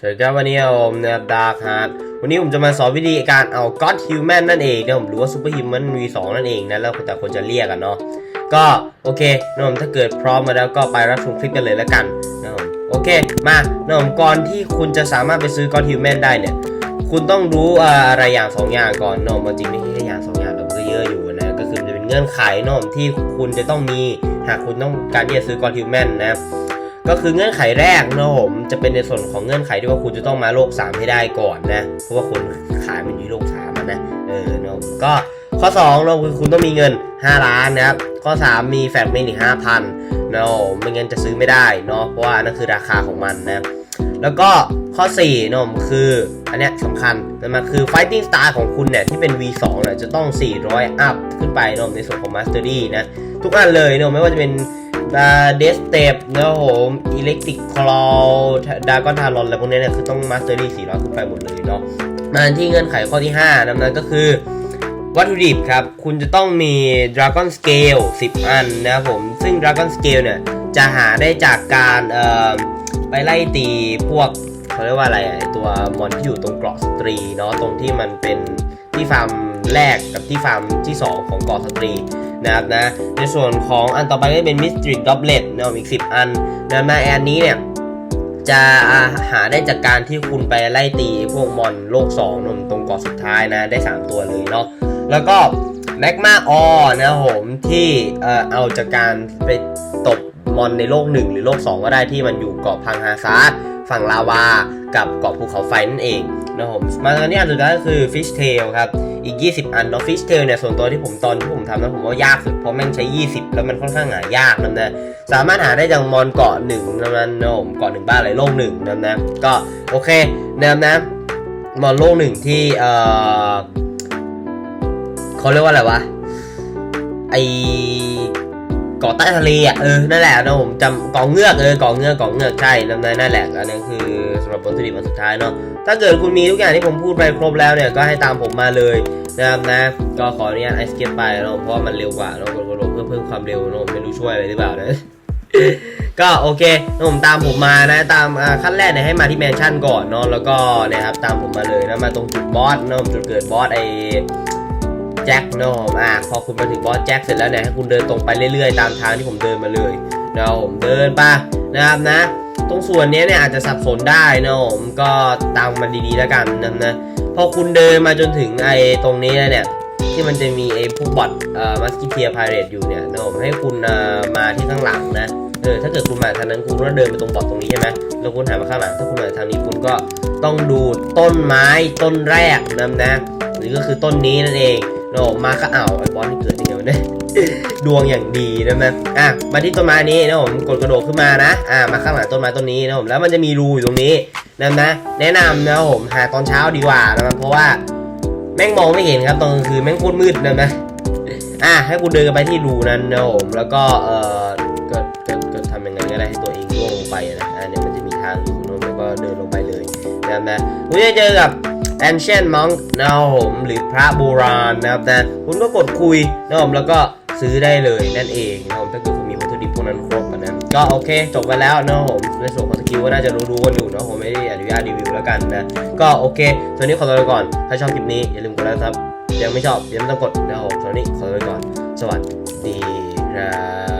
สวัสดีครับวันนี้ผมเนะครับดาร์คฮาร์ดวันนี้ผมจะมาสอนวิธีการเอา God Human นั่นเองนะผมหรือว่า Super Human V2 นั่นเองนะแล้วแต่คนจะเรียกกันเนาะก็โอเคนะผมถ้าเกิดพร้อมมาแล้วก็ไปรับชมคลิปกันเลยแล้วกันนะผมโอเคมานะผมก่อนที่คุณจะสามารถไปซื้อ God Human ได้เนี่ย คุณต้องรู้อะไรอย่างสองอย่างก่อนนอะมันจริงไม่ใช่แค่อย่างสองอย่างแต่มันก็เยอะอยู่นะก็คือจะเป็นเงื่อนไขเนอะที่คุณจะต้องมีหากคุณต้องการที่จะซื้อ God Human นะ ก็คือเงื่อนไขแรกนะผมจะเป็นในส่วนของเงื่อนไขที่ว่าคุณจะต้องมาโลก 3 ให้ได้ก่อนนะเพราะว่าคนขายมันอยู่โลก3อะนะเออนะผมก็ข้อ2นะคือคุณต้องมีเงิน 5 ล้านนะครับข้อ 3 มีแฟลตเมนอีก5,000นะผมไม่งั้นจะซื้อไม่ได้เนาะเพราะว่านั่นคือราคาของมันนะแล้วก็ข้อ4นะผมคืออันเนี้ยสำคัญนะมันคือ fighting star ของคุณเนี่ยที่เป็น V2 เนี่ยจะต้อง 400 อัพขึ้นไปนะผมในส่วนของ mastery นะทุกอันเลยนะผมไม่ว่าจะเป็น ดาเดสเตปนะครับผมอิเล็กทริกคลอดากอนทารอนอะไรพวกนี้เนี่ยคือต้องมาสเตอรี่400ขึ้นไปหมดเลยเนาะมาที่เงื่อนไขข้อที่5นั่นนก็คือวัตถุดิบครับ คุณจะต้องมี Dragon Scale 10 อันนะครับผม ซึ่ง Dragon Scale เนี่ย จะหาได้จากการไปไล่ตีพวกเขาเรียกว่าอะไรตัวมอนที่อยู่ตรงเกราะสตรีเนาะตรงที่มันเป็นที่ฟาร์มแรกกับที่ฟาร์มที่ 2 ของเกราะสตรี นะครับนะในส่วนของอันต่อไปก็เป็น Mystery Goblet นะครับอีก 10 อันนะมาอันนี้เนี่ยจะหาได้จากการที่คุณไปไล่ตีพวกมอนโลก2นนตรงเกาะสุดท้ายนะได้ 3 ตัวเลยเนาะแล้วก็แมกมาออนะครับผมที่เอาจากการไปตบมอนในโลก 1 หรือโลก 2 ก็ได้ที่มันอยู่เกาะพังฮาซาร์ ฝั่งลาวา กับเกาะภูเขาไฟนั่นเองนะครับผมมาตอนนี้อันสุดท้ายก็คือ Fish Tail ครับ อีก 20 อันเนาะ Fish Tail เนี่ยส่วนตัวที่ผมตอนที่ผมทำนะผมว่ายากสุด เพราะแม่งใช้ 20 แล้วมันค่อนข้างหายากนะนะสามารถหาได้จากมอนเกาะหนึ่งนะนะผมเกาะหนึ่งบ้านอะไรโลกหนึ่งนะนะก็โอเคนะนะมอนโลกหนึ่งที่เออเขาเรียกว่าอะไรวะไอ เกาะใต้ทะเลอะเออนั่นแหละนะผมจำเกาะเงือกเออเกาะเงือกเกาะเงือกใช่นั่นนั่นแหละอันนั้นคือสำหรับวัตถุดิบอันสุดท้ายเนาะถ้าเกิดคุณมีทุกอย่างที่ผมพูดไปครบแล้วเนี่ยก็ให้ตามผมมาเลยนะครับนะ ก็ขออนุญาตไอสเก็ตไปนะเพราะมันเร็วกว่าเรากดกดเพื่อเพิ่มความเร็วนะไม่รู้ช่วยอะไรหรือเปล่านะก็โอเคนะผมตามผมมานะตามขั้นแรกเนี่ยให้มาที่แมนชั่นก่อนเนาะแล้วก็เนะครับตามผมมาเลยนะมาตรงจุดบอสเนาะจุดเกิดบอสไอ แจ็คเนาะอะพอคุณมาถึงบอสแจ็คเสร็จแล้วเนี่ยให้คุณเดินตรงไปเรื่อยๆ ตามทางที่ผมเดินมาเลยนะผมเดินไปนะครับนะ ตรงส่วนนี้เนี่ยอาจจะสับสนได้นะผมก็ตามมันดีๆแล้วกันนะนะพอคุณเดินมาจนถึงไอ้ตรงนี้แล้วเนี่ยที่มันจะมีไอ้พวกบอทเอ่อมัสกิเทียพายเรตอยู่เนี่ยนะผมให้คุณมาที่ข้างหลังนะเออถ้าเกิดคุณมาทางนั้นคุณก็เดินไปตรงบอทตรงนี้ใช่ไหมแล้วคุณหันมาข้างหลังถ้าคุณมาทางนี้คุณก็ต้องดูต้นไม้ต้นแรกนะนะหรือก็คือต้นนี้นั่นเอง นะผมมาก็เอาวไอ้บอสนี่เกิดยังไงวะเนี่ยดวงอย่างดีนะนะอะมาที่ต้นไม้นี้นะผมกดกระโดดขึ้นมานะอะมาข้างหลังต้นไม้ต้นนี้นะผมแล้วมันจะมีรูอยู่ตรงนี้นะนะ แนะนำนะผมหาตอนเช้าดีกว่านะเพราะว่าแม่งมองไม่เห็นครับตอนกลางคืนแม่งโคตรมืดนะนะอะให้คุณเดินไปที่รูนั้นนะผมแล้วก็เอ่อก็ก็ก็ทำยังไงก็ได้ให้ตัวเองล่วงลงไปนะอะเนี่ยมันจะมีทางอยู่นะแล้วก็เดินลงไปเลยนะนะคุณจะเจอกับ ancient monk นะครับผมหรือพระโบราณนะครับนะคุณก็กดคุยนะครับผมแล้วก็ซื้อได้เลยนั่นเองนะครับผมถ้าเกิดคุณมีวัตถุดิบพวกนั้นครบอะนะก็โอเค จบไปแล้วนะครับผมในส่วนของสกิลก็น่าจะรู้ๆกันอยู่นะผมไม่ได้อนุญาตรีวิวแล้วกันนะก็โอเคส่วนนี้ขอตัวไปก่อน ถ้าชอบคลิปนี้อย่าลืมกดไลค์ครับยังไม่ชอบยังไม่ต้องกดนะครับผมส่วนนี้ขอตัวไปก่อน สวัสดีครับ